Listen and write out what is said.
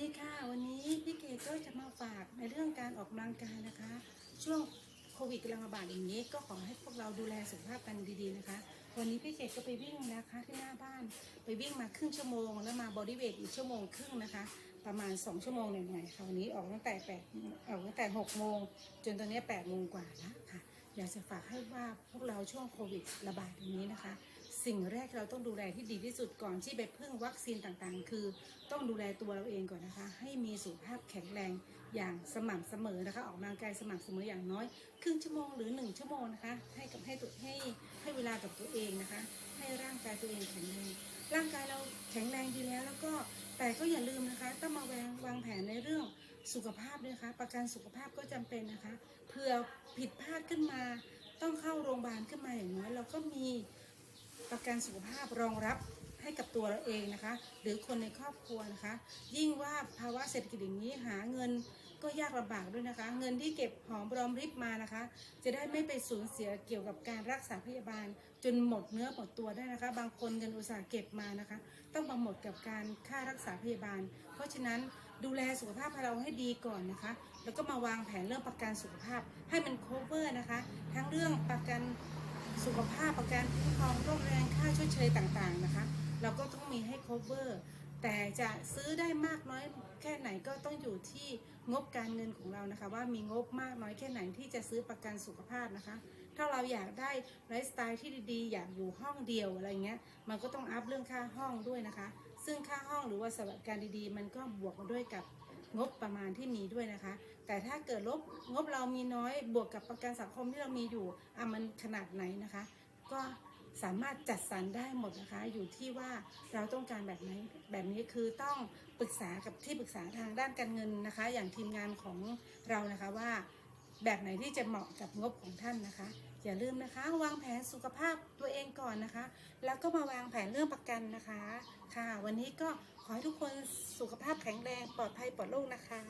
ดีค่ะวันนี้พี่เกดก็จะมาฝากในเรื่องการออกกำลังกายนะคะ ช่วงโควิดกำลังระบาดอย่างนี้ก็ขอให้พวกเราดูแลสุขภาพกันดีๆนะคะ วันนี้พี่เกดก็ไปวิ่งนะคะที่หน้าบ้านไปวิ่งมาครึ่งชั่วโมง แล้วมาบอดี้เวทอีกชั่วโมงครึ่งนะคะ ประมาณ 2 ชั่วโมงหน่อยๆค่ะวันนี้ออกตั้งแต่8ออกตั้งแต่6โมงจนตอนนี้8โมงกว่าแล้วค่ะอยากจะฝากให้ว่าพวกเราช่วงโควิดระบาดอย่างนี้นะคะ สิ่งแรกเราต้องดูแลที่ดีที่สุดก่อนที่ไปพึ่งวัคซีนต่างๆ คือต้องดูแลตัวเราเองก่อนนะคะ ให้มีสุขภาพแข็งแรงอย่างสม่ำเสมอนะคะ ออกกำลังกายสม่ำเสมออย่างน้อย ครึ่งชั่วโมงหรือหนึ่งชั่วโมงนะคะ ให้กับให้ตัวให้ให้เวลากับตัวเองนะคะ ให้ร่างกายตัวเองแข็งแรงร่างกายเราแข็งแรงดีแล้วแล้วก็แต่ก็อย่าลืมนะคะ ต้องมาวางวางแผนในเรื่องสุขภาพด้วยนะคะประกันสุขภาพก็จำเป็นนะคะเผื่อผิดพลาดขึ้นมา ต้องเข้าโรงพยาบาลขึ้นมาอย่างน้อยเราก็มี ประกันสุขภาพรองรับให้กับตัวเราเองนะคะ หรือคนในครอบครัวนะคะ ยิ่งว่าภาวะเศรษฐกิจอย่างนี้หาเงินก็ยากลำบากด้วยนะคะ เงินที่เก็บหอมรอมริบมานะคะ จะได้ไม่ไปสูญเสียเกี่ยวกับการรักษาพยาบาล จนหมดเนื้อหมดตัวได้นะคะ บางคนเงินอุตสาห์เก็บมานะคะ ต้องมาหมดกับการค่ารักษาพยาบาล เพราะฉะนั้นดูแลสุขภาพเราให้ดีก่อนนะคะ แล้วก็มาวางแผนเรื่องประกันสุขภาพให้มัน cover นะคะ ทั้งเรื่อง สุขภาพประกันคุ้มครองโรคแรงค่าชดเชยต่างๆนะคะ เราก็ต้องมีให้ cover แต่จะซื้อได้มากน้อยแค่ไหนก็ต้อง อยู่ที่งบการเงินของเรานะคะ ว่ามีงบมากน้อยแค่ไหนที่จะซื้อประกันสุขภาพนะคะ ถ้าเราอยากได้ไลฟ์สไตล์ที่ดีๆ อยากอยู่ห้องเดียวอะไรเงี้ยมันก็ต้องอัพเรื่องค่าห้องด้วยนะคะ ซึ่งค่าห้องหรือว่าสวัสดิการดีๆ มันก็บวกมาด้วยกับงบประมาณที่มีด้วยนะคะ แต่ถ้าเกิดลบงบเรามีน้อยบวกกับประกันสังคมที่เรามีอยู่อะมันขนาดไหนนะคะ ก็ สามารถจัดสรรได้หมดนะคะ อยู่ที่ว่าเราต้องการแบบไหนแบบนี้คือต้องปรึกษากับที่ปรึกษาทางด้านการเงินนะคะ อย่างทีมงานของเรานะคะว่าแบบไหนที่จะเหมาะกับงบของท่านนะคะ อย่าลืมนะคะ วางแผนสุขภาพตัวเองก่อนนะคะ แล้วก็มาวางแผนเรื่องประกันนะคะ ค่ะ วันนี้ก็ขอให้ทุกคนสุขภาพแข็งแรงปลอดภัยปลอดโรคนะคะ